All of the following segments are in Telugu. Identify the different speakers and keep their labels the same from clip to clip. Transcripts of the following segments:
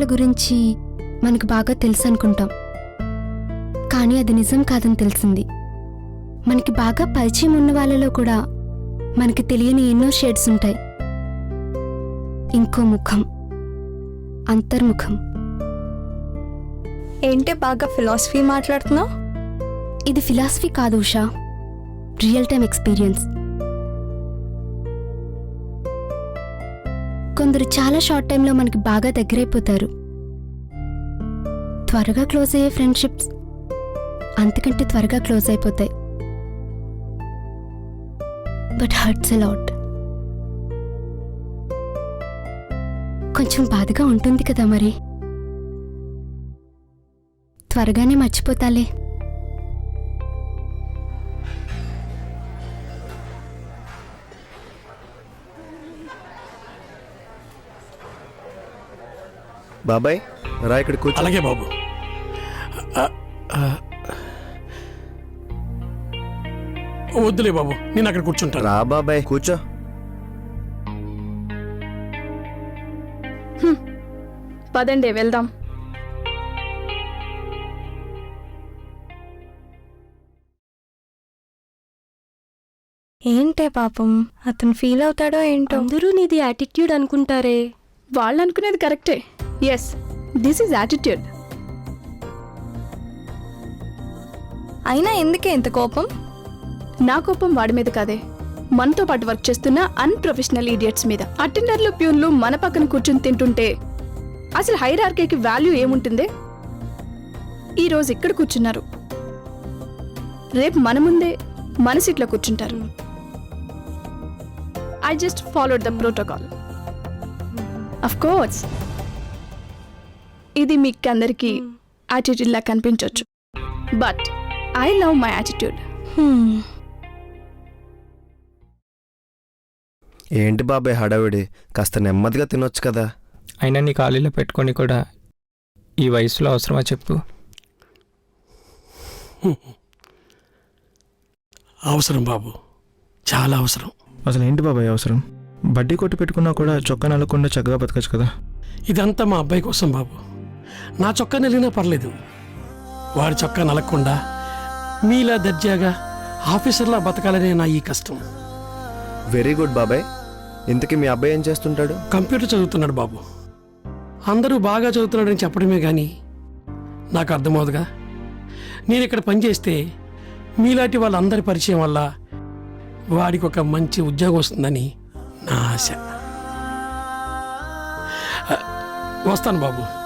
Speaker 1: వాళ్ళ గురించి మనకు బాగా తెలుసు అనుకుంటాం. కానీ అది నిజం కాదని తెలిసింది. మనకి బాగా పరిచయం ఉన్న వాళ్ళలో కూడా మనకి తెలియని ఎన్నో షేడ్స్ ఉంటాయి. ఇంకో ముఖం. అంతర్ముఖం.
Speaker 2: ఏంటి బాగా ఫిలాసఫీ మాట్లాడుతున్నావు?
Speaker 1: ఇది ఫిలాసఫీ కాదు ఉషా. Real time experience. కొందరు చాలా షార్ట్ టైంలో మనకి బాగా దగ్గరైపోతారు. త్వరగా క్లోజ్ అయ్యే ఫ్రెండ్షిప్స్ అంతకంటే త్వరగా క్లోజ్ అయిపోతాయి. బట్ హర్ట్స్ అలాట్ కొంచెం బాధగా ఉంటుంది కదా మరి. త్వరగానే మర్చిపోతాలే.
Speaker 3: బాబాయ్ రా ఇక్కడ కూర్చో.
Speaker 4: అలాగే బాబు. వద్దులే బాబు నేను అక్కడ కూర్చుంటాను.
Speaker 3: రా బాబాయ్ కూర్చో.
Speaker 5: పదండి వెళ్దాం.
Speaker 2: ఏంటే పాపం? అతను ఫీల్ అవుతాడో ఏంటో?
Speaker 6: అందరూ నీది యాటిట్యూడ్ అనుకుంటారే.
Speaker 5: వాళ్ళు అనుకునేది కరెక్టే. ఎస్ దిస్ ఈజ్ యాటిట్యూడ్
Speaker 2: అయినా ఎందుకే ఇంత కోపం?
Speaker 5: నా కోపం వాడి మీద కాదే. మనతో పాటు వర్క్ చేస్తున్న అన్ప్రొఫెషనల్ ఈడియట్స్ మీద. అటెండర్లు ప్యూన్లు మన పక్కన కూర్చుని తింటుంటే అసలు హైరార్కీకి వాల్యూ ఏముంటుందే? ఈ రోజు ఇక్కడ కూర్చున్నారు. రేపు మన ముందే మన సీట్లో కూర్చుంటారు. I just followed the protocol of course ఇది మీకు అందరికీ యాటిట్యూడ్ లా కనిపించవచ్చు but I love my attitude.
Speaker 3: ఏంటి బాబాయ్ హడావిడి? కాస్త నెమ్మదిగా తినొచ్చు కదా.
Speaker 7: అయినా నీ ఖాళీలో పెట్టుకొని కూడా ఈ వయసులో అవసరమా చెప్పు.
Speaker 4: అవసరం బాబు. చాలా అవసరం.
Speaker 8: అసలు ఏంటి బాబాయ్ అవసరం? బడ్డీ కొట్టు పెట్టుకున్నా కూడా చొక్కా నల్లకుండా చక్కగా బతకచ్చు కదా.
Speaker 4: ఇదంతా మా అబ్బాయి కోసం బాబు. నా చొక్కా నలిగినా పర్లేదు. వాడి చొక్కా నలగకుండా మీలా దర్జాగా ఆఫీసర్లా బతకాలనే నా ఈ కష్టం.
Speaker 3: వెరీ గుడ్ బాబాయ్. ఇంతకీ మీ అబ్బాయి ఏం చేస్తుంటాడు?
Speaker 4: కంప్యూటర్ చదువుతున్నాడు బాబు. అందరూ బాగా చదువుతున్నాడని చెప్పడమే కానీ నాకు అర్థమవుదుగా. నేను ఇక్కడ పనిచేస్తే మీలాంటి వాళ్ళందరి పరిచయం వల్ల వాడికి ఒక మంచి ఉద్యోగం వస్తుందని నా ఆశ. వస్తాను బాబు.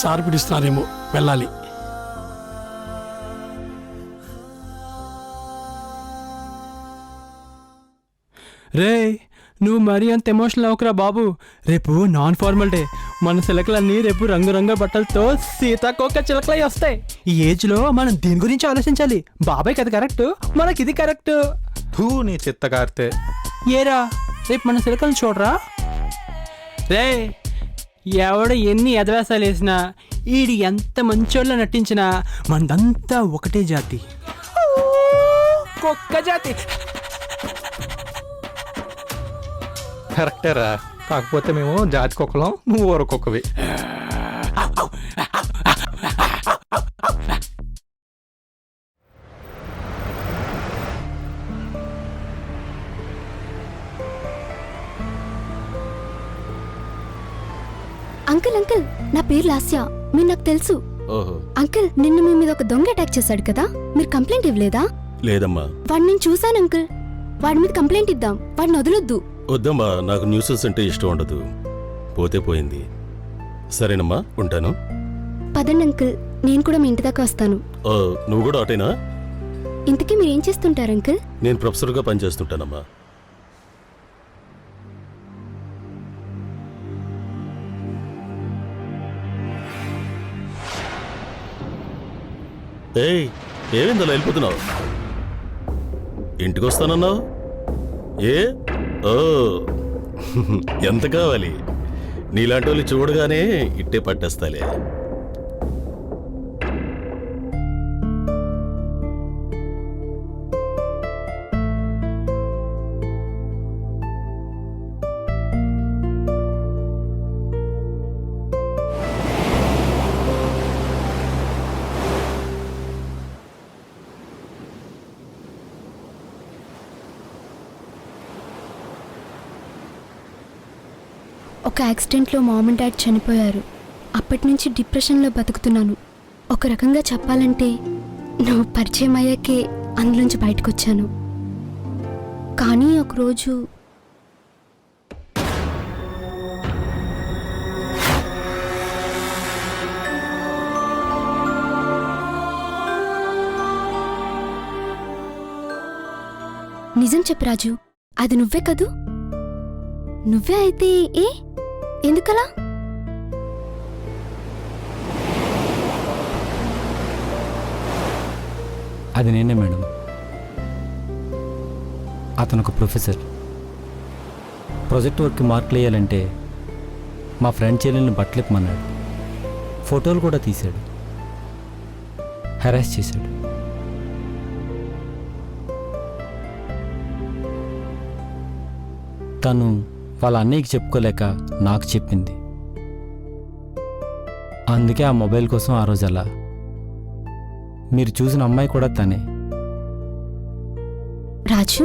Speaker 4: సార్ పిలుస్తున్నారేమో వెళ్ళాలి.
Speaker 9: రే నువ్వు మరీ అంత ఎమోషనల్ అవ్వకురా బాబు. రేపు నాన్ ఫార్మల్ డే మన చిలకలన్నీ రేపు రంగురంగ బట్టలతో సీతాకోక చిలకలై వస్తాయి. ఈ ఏజ్లో మనం దీని గురించి ఆలోచించాలి. బాబాయ్ కదా కరెక్ట్ మనకి ఇది కరెక్ట్
Speaker 10: తూ నీ చిత్తకార్తె.
Speaker 9: ఏరా రేపు మన చిలకలను చూడరా? రే ఎవడు ఎన్ని ఎదవేసాలు వేసినా ఈడు ఎంత మంచోళ్ళ నటించినా మనదంతా ఒకటే జాతి కుక్క జాతి
Speaker 10: కరెక్టేరా కాకపోతే మేము జాతి కుక్కలం నువ్వు ఊర
Speaker 1: అంకుల్ అంకుల్ నా పేరు లాస్య. మీరు నాకు తెలుసు.
Speaker 11: ఓహో.
Speaker 1: అంకుల్ నిన్న మీ మీద ఒక దొంగ అటాక్ చేశాడు కదా? మీరు కంప్లైంట్ ఇవ్వలేదా?
Speaker 11: లేదమ్మా.
Speaker 1: వాడిని నేను చూశాను అంకుల్. వాడి మీద కంప్లైంట్ ఇద్దాం. వాడిని వదలొద్దు.
Speaker 11: వద్దమ్మా నాకు న్యూసెస్ అంటే ఇష్టం ఉండదు. పోతే పోయింది. సరేనమ్మా ఉంటాను.
Speaker 1: పదండి అంకుల్. నేను కూడా మీ ఇంటి దాకా వస్తాను.
Speaker 11: ఓ, నువ్వు కూడా అటేనా?
Speaker 1: ఇంతకీ మీరు ఏం చేస్తుంటారు అంకుల్?
Speaker 11: నేను ప్రొఫెసర్గా పనిచేస్తుంటానమ్మా. ఏయ్ ఏమిందలో వెళ్ళిపోతున్నావు? ఇంటికి వస్తానన్నావు ఏ? ఓ. ఎంత కావాలి? నీలాంటి వాళ్ళు చూడగానే ఇట్టే పట్టేస్తాలే.
Speaker 1: ఒక యాక్సిడెంట్లో మామ్ అండ్ డాడ్ చనిపోయారు. అప్పటి నుంచి డిప్రెషన్లో బతుకుతున్నాను. ఒక రకంగా చెప్పాలంటే నువ్వు పరిచయం అయ్యాకే అందులోంచి బయటకు వచ్చాను కానీ ఒకరోజు నిజం చెప్పు రాజు అది నువ్వే కదూ? నువ్వే అయితే ఏ? ఎందుకలా?
Speaker 12: అది నేనే మేడం. అతను ఒక ప్రొఫెసర్. ప్రాజెక్ట్ వర్క్ మార్కులు వేయాలంటే మా ఫ్రెండ్ చెల్లెల్ని బట్టలిప్పమన్నాడు ఫోటోలు కూడా తీశాడు. హెరాస్ చేశాడు. తను వాళ్ళ అన్నయ్యకి చెప్పుకోలేక నాకు చెప్పింది. అందుకే ఆ మొబైల్ కోసం ఆ రోజు అలా. మీరు చూసిన అమ్మాయి కూడా తనే.
Speaker 1: రాజు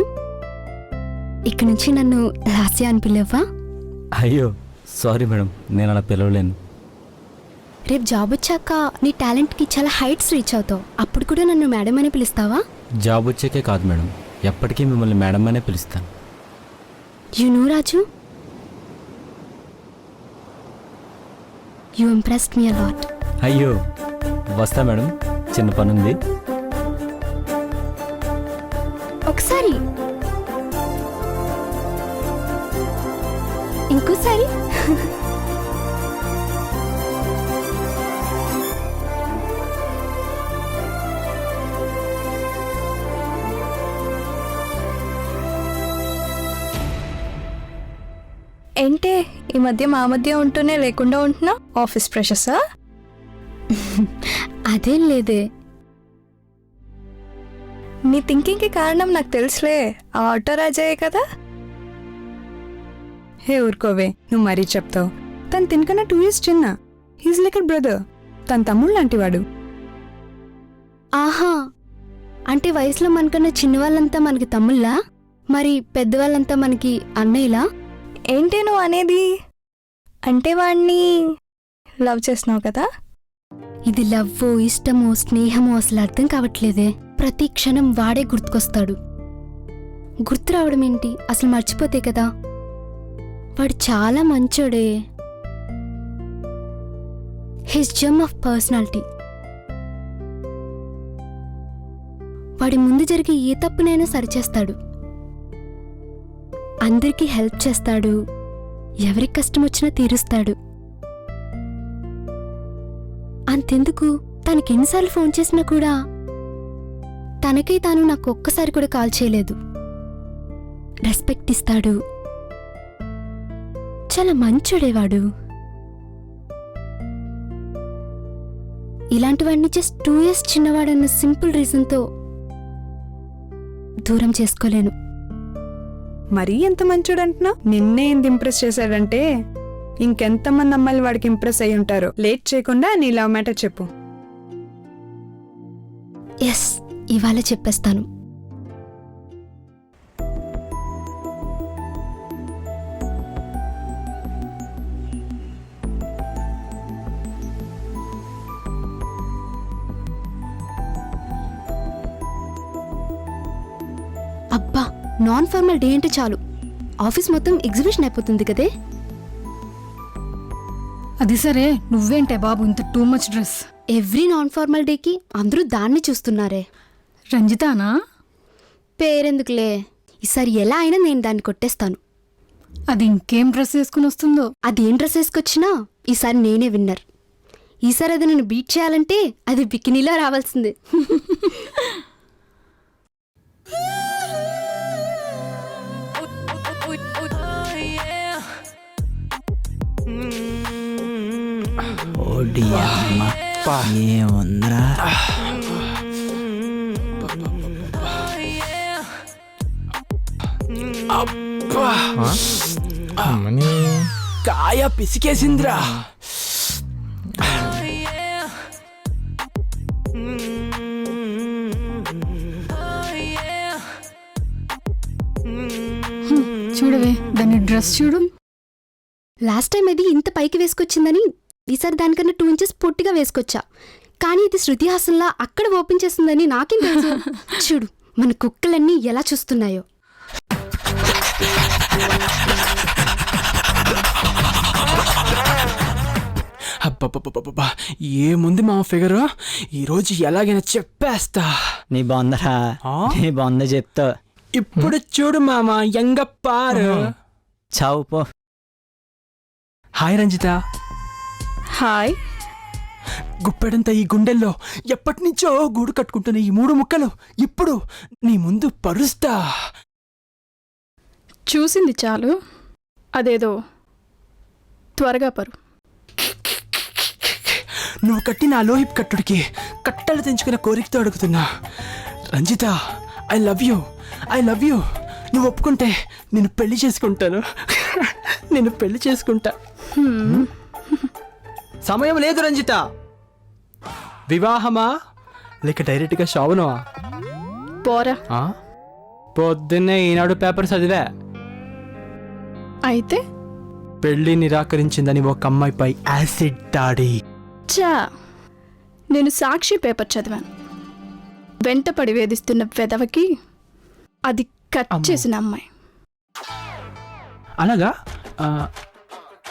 Speaker 1: ఇక్కడి నుంచి నన్ను లాస్య అని పిలవ్వా?
Speaker 12: అయ్యో సారీ మేడం నేను అలా పిలవలేను.
Speaker 1: రేపు జాబ్ వచ్చాక నీ టాలెంట్కి చాలా హైట్స్ రీచ్ అవుతావు. అప్పుడు కూడా నన్ను మేడం అని పిలుస్తావా?
Speaker 12: జాబ్ వచ్చాకే కాదు మేడం ఎప్పటికీ మిమ్మల్ని మేడం అనే పిలుస్తాను.
Speaker 1: You know Raju you impressed me a lot
Speaker 12: అయ్యో వస్తా మేడం. చిన్న పని ఉంది
Speaker 1: ఒకసారి. ఇంకోసారి.
Speaker 2: ఏంటే? ఈ మధ్య మా మధ్య ఉంటూనే లేకుండా ఉంటున్నా ఆఫీస్ ప్రెషర్సా
Speaker 1: అదేం లేదే.
Speaker 2: నీ థింకింగ్కి కారణం నాకు తెలుసులే. ఆ ఆటో రాజాయే కదా?
Speaker 13: హే ఊరుకోవే నువ్వు మరీ చెప్తావు. తను తినకన్నా టూ ఇయర్స్ చిన్న. హీజ్ లైక్ బ్రదర్ తన తమ్ముడు లాంటివాడు.
Speaker 1: ఆహా. అంటే వయసులో మనకన్నా చిన్నవాళ్ళంతా మనకి తమ్ముళ్ళా? మరి పెద్దవాళ్ళంతా మనకి అన్నయ్యలా?
Speaker 2: ఏంటి నువ్వు అనేది? అంటే వాడిని లవ్ చేస్తున్నావు కదా?
Speaker 1: ఇది లవ్వో ఇష్టమో స్నేహమో అసలు అర్థం కావట్లేదే. ప్రతి క్షణం వాడే గుర్తుకొస్తాడు. గుర్తు రావడం ఏంటి? అసలు మర్చిపోతే కదా? వాడు చాలా మంచోడే. హిస్ జమ్ ఆఫ్ పర్సనాలిటీ వాడి ముందు జరిగే ఏ తప్పునైనా సరిచేస్తాడు. అందరికీ హెల్ప్ చేస్తాడు. ఎవరికి కష్టం వచ్చినా తీరుస్తాడు. అంతెందుకు? తనకి ఎన్నిసార్లు ఫోన్ చేసినా కూడా తనకై తాను నాకు ఒక్కసారి కూడా కాల్ చేయలేదు. రెస్పెక్ట్ ఇస్తాడు. చాలా మంచోడేవాడు. ఇలాంటి వాడిని జస్ట్ టూ ఇయర్స్ చిన్నవాడన్న సింపుల్ రీజన్తో దూరం చేసుకోలేను.
Speaker 13: మరీ ఎంత మంచోడంటున్నా నిన్నే ఎంత ఇంప్రెస్ చేశాడంటే ఇంకెంతమంది అమ్మాయిలు వాడికి ఇంప్రెస్ అయి ఉంటారో. లేట్ చేయకుండా నీ లవ్ మ్యాటర్ చెప్పు.
Speaker 1: ఎస్ ఇవాళ చెప్పేస్తాను. నాన్ ఫార్మల్ డే అంటే చాలు. ఆఫీస్ మొత్తం ఎగ్జిబిషన్ అయిపోతుంది కదే.
Speaker 13: అది సరే నువ్వేంటే బాబు ఇంత too much dress?
Speaker 1: Every non formal డేకి అందరూ దాన్ని చూస్తున్నారే.
Speaker 13: రంజితానా?
Speaker 1: పేరెందుకులే? ఈసారి ఎలా అయినా నేను దాన్ని కొట్టేస్తాను.
Speaker 13: అది ఇంకేం డ్రెస్ వేసుకుని వస్తుందో?
Speaker 1: అదేం డ్రెస్ వేసుకొచ్చినా ఈసారి నేనే విన్నర్. ఈసారి అది నేను బీట్ చేయాలంటే అది బికినీలో రావాల్సిందే.
Speaker 12: ఏముందరా?
Speaker 14: కాయ పిసికేసిందిరా.
Speaker 13: చూడవే దాని డ్రెస్ చూడు.
Speaker 1: లాస్ట్ టైం అది ఇంత పైకి వేసుకొచ్చిందని ఈసారి దానికన్నా టూ ఇంచెస్ పొట్టిగా వేసుకొచ్చా. కానీ ఇది శృతి హాసన్లా అక్కడ ఓపెన్ చేస్తుందని నాకేం తెలుసు. చూడు మన కుక్కలన్నీ ఎలా చూస్తున్నాయో.
Speaker 9: అబ్బబ్బబ్బబ్బబ్బా ఏముంది మా ఫిగర్? ఈరోజు ఎలాగైనా చెప్పేస్తా.
Speaker 7: నీ బాగుందరా? నీ బాగుందా చెప్తా.
Speaker 9: ఇప్పుడు చూడు మామ ఎంగప్పారు
Speaker 7: చావు పో.
Speaker 9: హాయ్ రంజిత.
Speaker 5: హాయ్.
Speaker 9: గుప్పెడంత ఈ గుండెల్లో. ఎప్పటి నుంచో గూడు కట్టుకుంటున్న ఈ మూడు ముక్కలు ఇప్పుడు నీ ముందు పరుస్తా.
Speaker 5: చూసింది చాలు. అదేదో త్వరగా పరు.
Speaker 9: నువ్వు కట్టిన ఆ లోహిప్ కట్టుడికి కట్టలు తెంచుకున్న కోరికతో అడుగుతున్నా. Ranjitha I love you. I love you. నువ్వు ఒప్పుకుంటే నేను పెళ్ళి చేసుకుంటాను. నేను పెళ్ళి చేసుకుంటా. సమయం లేదు రంజిత. వివాహమా? లేక డైరెక్ట్గా శోభనమా
Speaker 5: పోరా.
Speaker 9: ఆ? పొద్దున్నే ఈనాడు పేపర్ చదివా.
Speaker 5: అయితే?
Speaker 9: పెళ్ళి నిరాకరించిందని ఒక అమ్మాయిపై యాసిడ్ దాడి.
Speaker 5: చా నేను సాక్షి పేపర్ చదివాను. వెంటపడి వేధిస్తున్న వెదవకి అది కట్. చేసిన అమ్మాయి.
Speaker 9: అలాగా?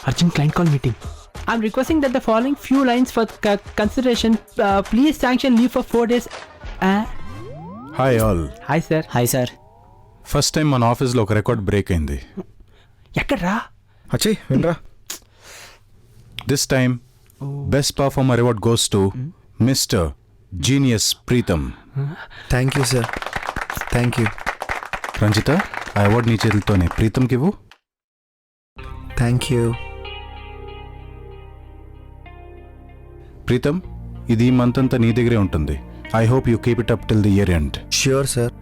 Speaker 9: Urgent client call meeting. I'm requesting that the following few lines for consideration please sanction leave for four days
Speaker 11: hi all
Speaker 9: hi sir
Speaker 7: hi sir
Speaker 11: first time మన ఆఫీస్లో ఒక రికార్డ్ బ్రేక్ అయింది.
Speaker 9: ఎక్కడ్రా?
Speaker 8: అచ్చయ్ వినరా.
Speaker 11: This time best performer award goes to mister genius Pritam
Speaker 3: thank you sir thank you
Speaker 11: Ranjitha ఆ అవార్డు నీ చేతులతోనే ప్రీతంకి ఇవ్వు.
Speaker 3: థ్యాంక్ యూ
Speaker 11: ప్రీతం ఇది ఈ మంత్ అంతా నీ దగ్గరే ఉంటుంది. I hope you keep it up till the year end
Speaker 3: sure sir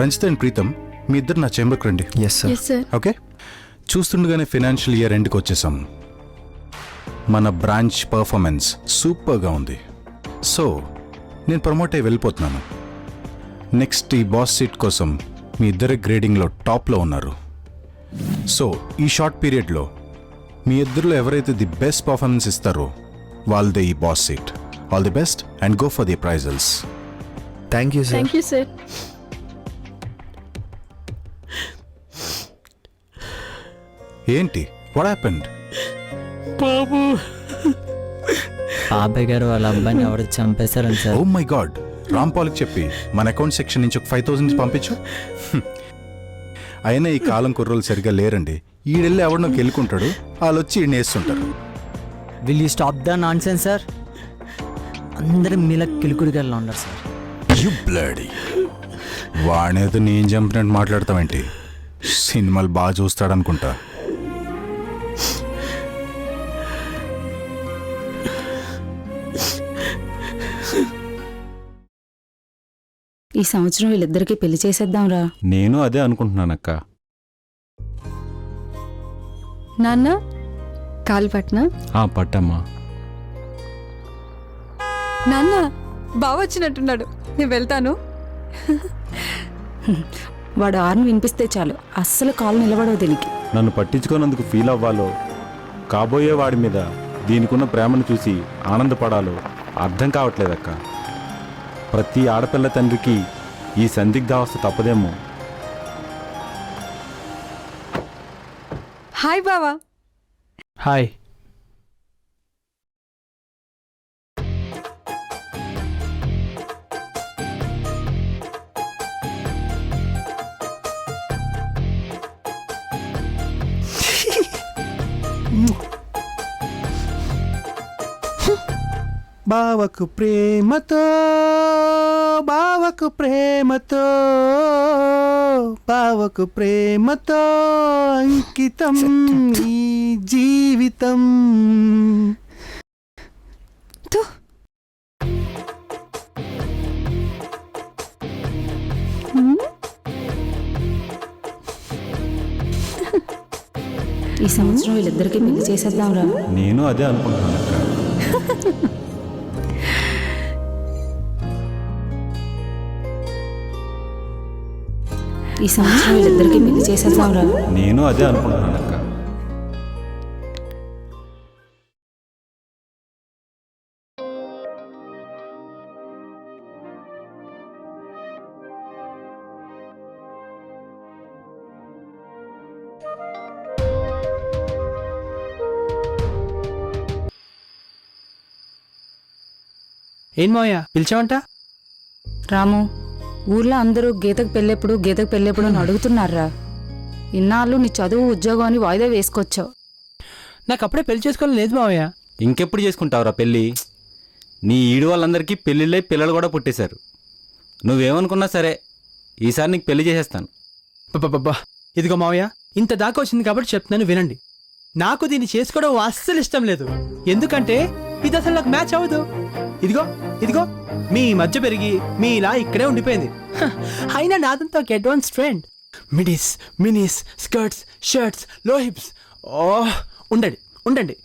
Speaker 11: Ranjitha and Pritam మీ ఇద్దరు నా చెంబర్కి రండి.
Speaker 3: Yes sir
Speaker 5: yes sir
Speaker 11: okay? చూస్తుండగానే ఫినాన్షియల్ ఇయర్ ఎండ్కి వచ్చేసాం. మన బ్రాంచ్ పర్ఫార్మెన్స్ సూపర్గా ఉంది. సో నేను ప్రమోట్ అయ్యి వెళ్ళిపోతున్నాను. నెక్స్ట్ ఈ బాస్ సీట్ కోసం మీ ఇద్దరు గ్రేడింగ్లో టాప్లో ఉన్నారు. సో ఈ షార్ట్ పీరియడ్లో మీ ఇద్దరిలో ఎవరైతే ది బెస్ట్ పర్ఫార్మెన్స్ ఇస్తారో వాళ్ళదే ఈ boss seat all the best and go for the appraisals
Speaker 3: thank you sir
Speaker 5: thank you sir
Speaker 11: ఏంటి వాట్ హ్యాపెండ్
Speaker 4: బాబు
Speaker 7: బాబాయ్ గారు వాళ్ళ అబ్బాయిని ఎవరు చంపేశారని
Speaker 11: ఓ
Speaker 7: సార్
Speaker 11: మై గాడ్ రాంపాల్కి చెప్పి మన అకౌంట్ సెక్షన్ నుంచి ఒక ఫైవ్ థౌసండ్ పంపించు. హ్మ్. అయినా ఈ కాలం కుర్రోలు సరిగ్గా లేరండి. ఈడెళ్ళి ఎవరినో గెలుకుంటాడు వాళ్ళు వచ్చి ఈయన వేస్తుంటారు.
Speaker 7: Will you stop the nonsense sir అందరూ మీలా కిలుకుడిగా ఉన్నారు సార్
Speaker 11: యు బ్లడీ వాడేదో నేను చంపినట్టు మాట్లాడతావేంటి? సినిమాలు బాగా చూస్తాడనుకుంటా.
Speaker 6: ఈ సంవత్సరం వీళ్ళిద్దరికీ పెళ్ళి చేసేద్దాంరా.
Speaker 11: నేను అదే అనుకుంటున్నానక్క.
Speaker 6: నాన్న? కాలు పట్నా
Speaker 11: ఆ పట్టమ్మా.
Speaker 6: నాన్న బావ వచ్చినట్టున్నాడు. నేను వెళ్తాను. వాడు ఆర్ని వినిపిస్తే చాలు. అస్సలు కాలు నిలబడవు దీనికి.
Speaker 11: నన్ను పట్టించుకోనందుకు ఫీల్ అవ్వాలో? కాబోయే వాడి మీద దీనికున్న ప్రేమను చూసి ఆనందపడాలో? అర్థం కావట్లేదక్క. ప్రతి ఆడపిల్ల తండ్రికి ఈ సందిగ్ధావస్థ తప్పదేమో?
Speaker 6: హాయ్ బావా.
Speaker 9: హాయ్ బావకు ప్రేమతో బావకు ప్రేమతో బావకు ప్రేమతో అంకితం ఈ జీవితం.
Speaker 6: ఈ సంవత్సరం వీళ్ళిద్దరికీ పెళ్ళి చేసేద్దాంరా.
Speaker 11: నేను అదే అనుకుంటున్నానక్క
Speaker 6: ఈ సంవత్సరం వీళ్ళిద్దరికీ పెళ్ళి చేసేద్దాంరా
Speaker 11: నేను అదే అనుకుంటున్నాను
Speaker 9: ఏం మావయ్య పిలిచావంట?
Speaker 6: రాము. ఊర్లో అందరూ గీతకు పెళ్ళెప్పుడు గీతకు పెళ్ళెప్పుడు అని అడుగుతున్నారా? ఇన్నాళ్ళు నీ చదువు ఉద్యోగం అని వాయిదా వేసుకొచ్చావు.
Speaker 9: నాకు అప్పుడే పెళ్ళి చేసుకోవాలి లేదు మావయ్య.
Speaker 7: ఇంకెప్పుడు చేసుకుంటావురా పెళ్ళి? నీ ఈడు వాళ్ళందరికీ పెళ్ళిళ్ళై పిల్లలు కూడా పుట్టేశారు. నువ్వేమనుకున్నా సరే ఈసారి నీకు పెళ్ళి చేసేస్తాను.
Speaker 9: అబ్బబ్బబ్బా. ఇదిగో మావయ్య ఇంత దాకా వచ్చింది కాబట్టి చెప్తున్నాను వినండి. నాకు దీన్ని చేసుకోవడం అస్సలు ఇష్టం లేదు. ఎందుకంటే ఇది అసలు నాకు మ్యాచ్ అవ్వదు. ఇదిగో ఇదిగో మీ మధ్య పెరిగి మీ ఇలా ఇక్కడే ఉండిపోయింది. అయినా నాదంతా ఒక advance trend midis minis skirts షర్ట్స్లో hips ఓ ఉండండి ఉండండి.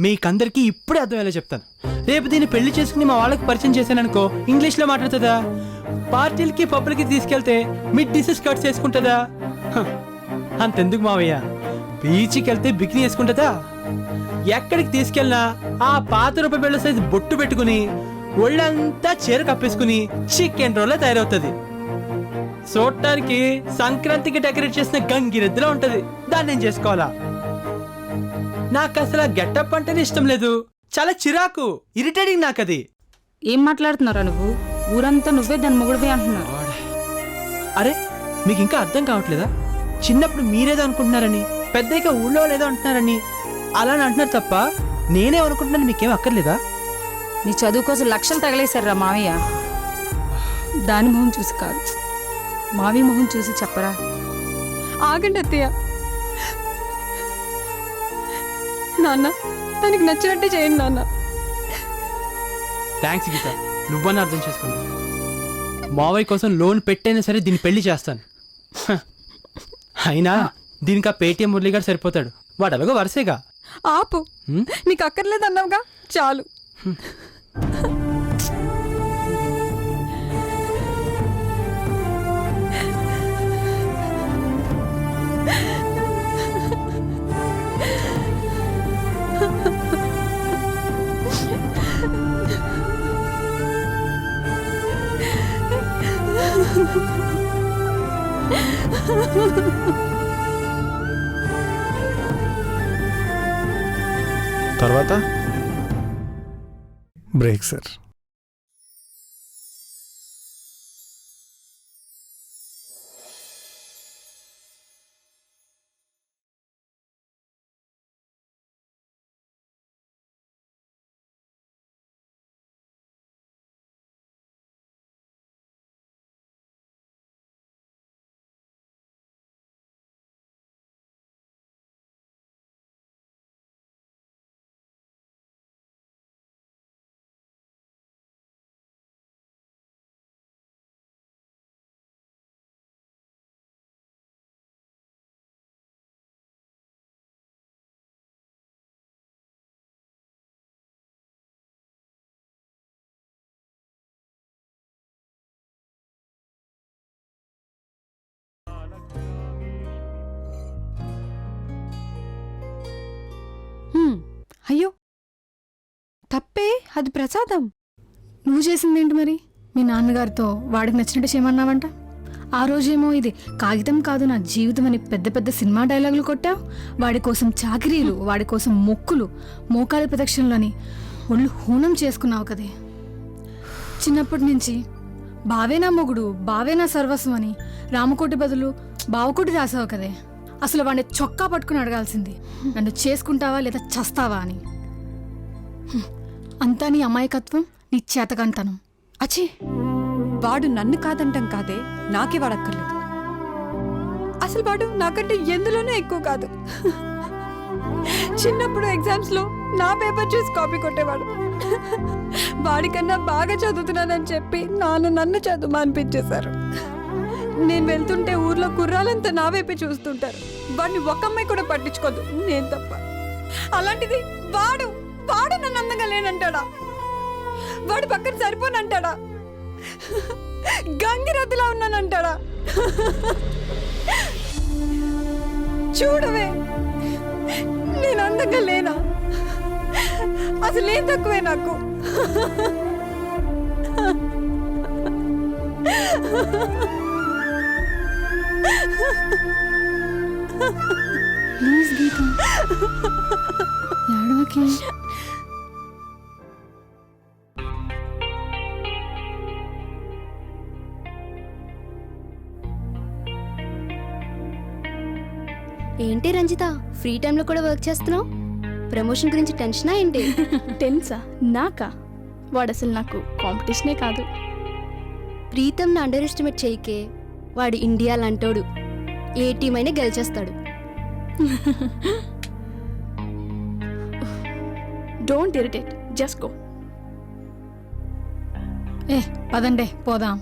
Speaker 9: మీకందరికీ ఇప్పుడే అర్థమయ్యేలా చెప్తాను. రేపు దీన్ని పెళ్ళి చేసుకుని మా వాళ్ళకి పరిచయం చేశాననుకో ఇంగ్లీష్లో మాట్లాడుతుందా? పార్టీలకి పబ్బులకి తీసుకెళ్తే మిడ్ డిస్ స్కర్ట్స్ వేసుకుంటుందా? అంతెందుకు మావయ్య? బీచ్కి వెళ్తే బికినీ వేసుకుంటుందా? ఎక్కడికి తీసుకెళ్ళినా ఆ పాత రూపాయి బిళ్ళ సైజు బొట్టు పెట్టుకుని ఒళ్ళంతా చీర కప్పేసుకుని చికెన్ రోల్లో తయారవుతుంది. చూడటానికి సంక్రాంతికి డెకరేట్ చేసిన గంగిరెద్దులా ఉంటది. దాన్ని నేను చేసుకోవాలా? నాకు అసలు ఆ గెటప్ అంటేనే ఇష్టం లేదు. చాలా చిరాకు ఇరిటేటింగ్ నాకు అది
Speaker 6: ఏం మాట్లాడుతున్నారా నువ్వు? ఊరంతా నువ్వే దాని మొగుడివే అంటున్నారు.
Speaker 9: అరే మీకు ఇంకా అర్థం కావట్లేదా? చిన్నప్పుడు మీరేదో అనుకుంటున్నారని పెద్దగా ఊళ్ళో లేదో అంటున్నారని అలా అని అంటున్నారు తప్ప నేనే అనుకుంటున్నాను మీకేం అక్కర్లేదా?
Speaker 6: నీ చదువు కోసం లక్షలు తగలేశారా మావయ్య. దాని మొహం చూసి కాదు. మావి మొహం చూసి చెప్పరా?
Speaker 13: ఆగండి అత్తయ్య. నాన్న తనకి నచ్చినట్టే చేయండి నాన్న.
Speaker 9: థ్యాంక్స్ గీత. నువ్వని అర్థం చేసుకున్నావు? మావయ్య కోసం లోన్ పెట్టైనా సరే దీన్ని పెళ్ళి చేస్తాను. అయినా దీనికి ఆ పేటీఎం మురళి గారు సరిపోతాడు. వాడు అలాగో వరుసేగా.
Speaker 13: ఆపు? నీకు అక్కర్లేదు అన్నావుగా చాలు.
Speaker 8: తర్వాత. Break sir.
Speaker 13: అయ్యో! తప్పే అది ప్రసాదం. నువ్వు చేసిందేంటి మరి? మీ నాన్నగారితో వాడికి నచ్చినట్టు చేయమన్నావంట? ఆ రోజేమో ఇది కాగితం కాదు నా జీవితం అని పెద్ద పెద్ద సినిమా డైలాగులు కొట్టావు. వాడి కోసం చాకిరీలు వాడి కోసం మొక్కులు మోకాలి ప్రదక్షిణలని ఒళ్ళు హూనం చేసుకున్నావు కదే. చిన్నప్పటి నుంచి బావేనా మొగుడు బావేనా సర్వస్వం అని రామకోటి బదులు బావకోటి రాసావు కదే. అసలు వాడిని చొక్కా పట్టుకుని అడగాల్సింది. నన్ను చేసుకుంటావా లేదా చస్తావా అని. అంతా నీ అమాయకత్వం నీ చేతకంతనం
Speaker 15: అచి వాడు నన్ను కాదంటాం కాదే నాకే వాడక్కర్లేదు.
Speaker 13: అసలు వాడు నాకంటే ఎందులోనే ఎక్కువ కాదు. చిన్నప్పుడు ఎగ్జామ్స్లో నా పేపర్ చూసి కాపీ కొట్టేవాడు. వాడికన్నా బాగా చదువుతున్నానని చెప్పి నాన్న నన్ను చదువు అనిపించేశారు నేను వెళ్తుంటే ఊర్లో కుర్రాలంతా నా వైపే చూస్తుంటారు. వాడిని ఒక అమ్మాయి కూడా పట్టించుకోదు. నేను తప్ప. అలాంటిది వాడు వాడు నన్ను అందంగా లేనంటాడా? వాడు పక్కన సరిపోనంటాడా? గంగిరథులా ఉన్నానంటాడా? చూడవే నేను అందంగా లేనా? అసలు ఏం తక్కువే నాకు? ప్లీజ్ ఏంటి
Speaker 1: రంజిత? ఫ్రీ టైంలో కూడా వర్క్ చేస్తున్నావు? ప్రమోషన్ గురించి టెన్షనా ఏంటి?
Speaker 5: టెన్సా? నాకా? వాడు అసలు నాకు కాంపిటీషనే కాదు.
Speaker 1: ప్రీతం అండర్ ఎస్టిమేట్ చేయకే వాడు ఇండియాలో అంటాడు ఏ టీం అయినా గెలిచేస్తాడు.
Speaker 5: డోంట్ ఇరిటేట్ జస్ట్ గో
Speaker 13: ఏ పదండే పోదాం.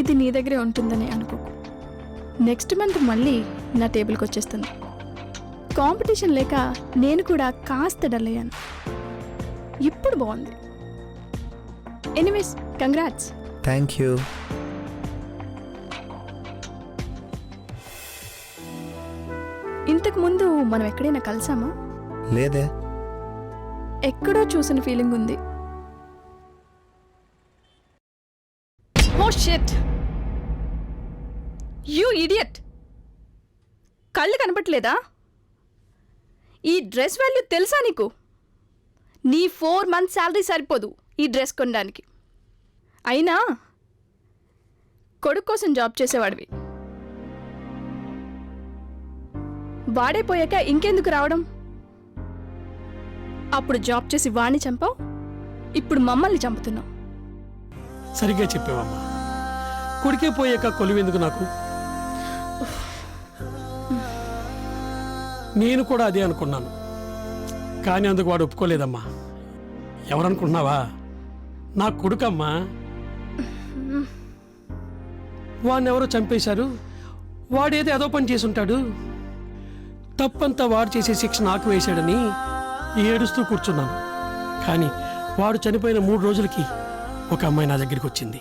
Speaker 5: ఇది నీ దగ్గరే ఉంటుందని అనుకో నెక్స్ట్ మంత్ మళ్ళీ నా టేబుల్కి వచ్చేస్తుంది. కాంపిటీషన్ లేక నేను కూడా కాస్త డల్ అయ్యాను. ఇప్పుడు బాగుంది. Anyways congrats.
Speaker 3: Thank you.
Speaker 5: ఇంతకు ముందు మనం ఎక్కడైనా కలిసామా?
Speaker 3: లేదే.
Speaker 5: ఎక్కడో చూసిన ఫీలింగ్ ఉంది. Oh shit! You idiot. కళ్ళు కనపట్లేదా? ఈ డ్రెస్ వాల్యూ తెలుసా నీకు? నీ ఫోర్ మంత్స్ శాలరీ సరిపోదు ఈ డ్రెస్ కొనడానికి. అయినా కొడుకు కోసం జాబ్ చేసేవాడివి. వాడైపోయాక ఇంకెందుకు రావడం? అప్పుడు జాబ్ చేసి వాణ్ణి చంపావు? ఇప్పుడు మమ్మల్ని చంపుతున్నావు?
Speaker 4: సరిగ్గా చెప్పావమ్మా. కొడుకే పోయాక కొలువెందుకు నాకు? నేను కూడా అదే అనుకున్నాను. కానీ అందుకు వాడు ఒప్పుకోలేదమ్మా. ఎవరనుకుంటున్నావా? నా కొడుకమ్మా. వాడిని ఎవరో చంపేశారు? వాడేదో ఏదో పని చేసి ఉంటాడు తప్పంతా వాడు చేసే శిక్ష నాకు వేశాడని ఏడుస్తూ కూర్చున్నాను. కానీ వాడు చనిపోయిన మూడు రోజులకి ఒక అమ్మాయి నా దగ్గరికి వచ్చింది.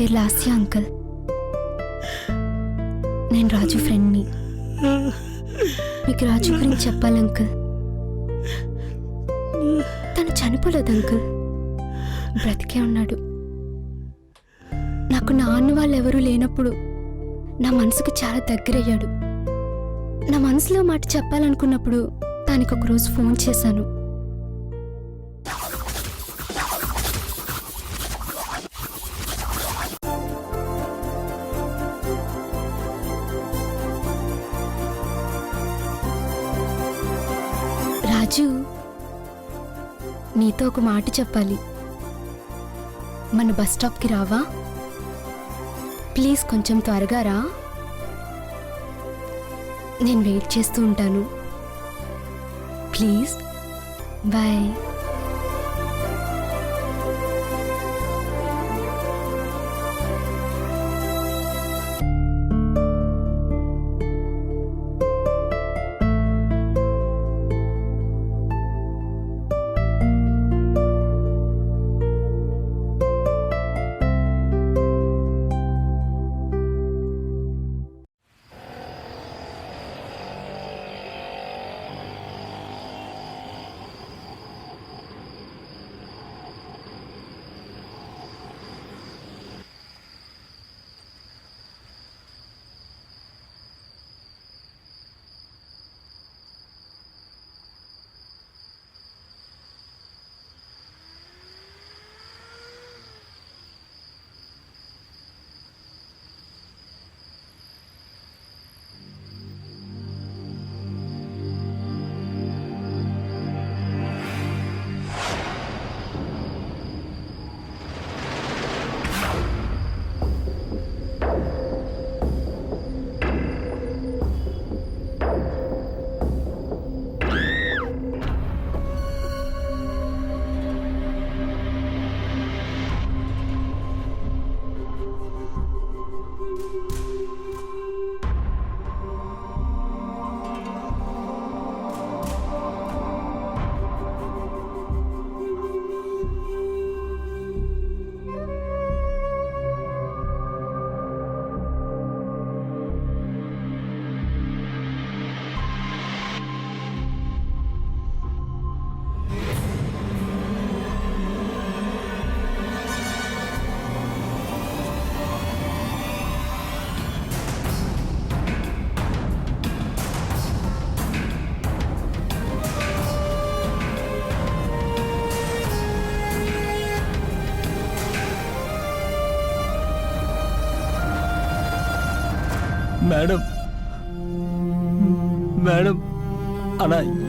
Speaker 1: పేరు లాస్య అంకుల్. నేను రాజు ఫ్రెండ్ని. మీకు రాజు గురించి చెప్పాలి అంకుల్. తను చనిపోలేదు అంకుల్. బ్రతికే ఉన్నాడు. నాకు నాన్న వాళ్ళు ఎవరూ లేనప్పుడు నా మనసుకు చాలా దగ్గరయ్యాడు. నా మనసులో మాట చెప్పాలనుకున్నప్పుడు దానికి ఒక రోజు ఫోన్ చేశాను. రాజు నీతో ఒక మాట చెప్పాలి. మన బస్ స్టాప్కి రావా? ప్లీజ్ కొంచెం త్వరగా రా. నేను వెయిట్ చేస్తూ ఉంటాను. ప్లీజ్ బాయ్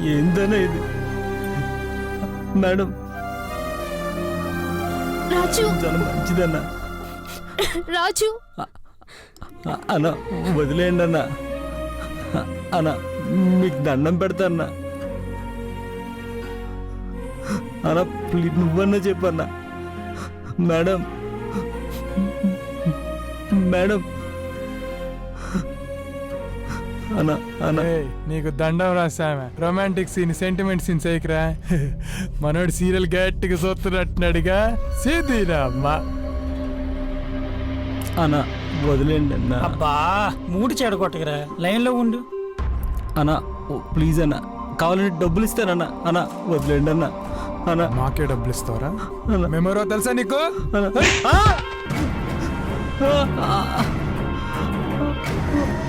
Speaker 12: ఏందన్నా ఇది? మేడం
Speaker 1: రాజు.
Speaker 12: చాలా మంచిదన్నా.
Speaker 1: రాజు.
Speaker 12: అన్న వదిలేయండి అన్న. అన్న మీకు దండం పెడతా అన్న. అన్న ప్లీజ్ నువ్వన్నా చెప్పన్నా మేడం మేడం అన్న అన్న.
Speaker 16: నీకు దండం రాసామె రొమాంటిక్ సీన్ సెంటిమెంట్ సీన్ చేయకరా. మనోడు సీరియల్ గట్టిగా చూస్తున్నట్టున్నాడుగా సీదీరా అమ్మా
Speaker 12: అన్న వదిలేండి అన్న.
Speaker 10: అబ్బా మూడు చెడగొట్టగరా లైన్లో ఉండు.
Speaker 12: అన్న ఓ, ప్లీజ్ అన్న. కావాలంటే డబ్బులు ఇస్తానన్న అన్న. వదిలేండి అన్న. అన్న.
Speaker 16: మాకే డబ్బులు ఇస్తావరా?
Speaker 12: అన్న.
Speaker 16: మెమోరో తెలుసా నీకు?
Speaker 12: అన్న. ఆ! ఆ!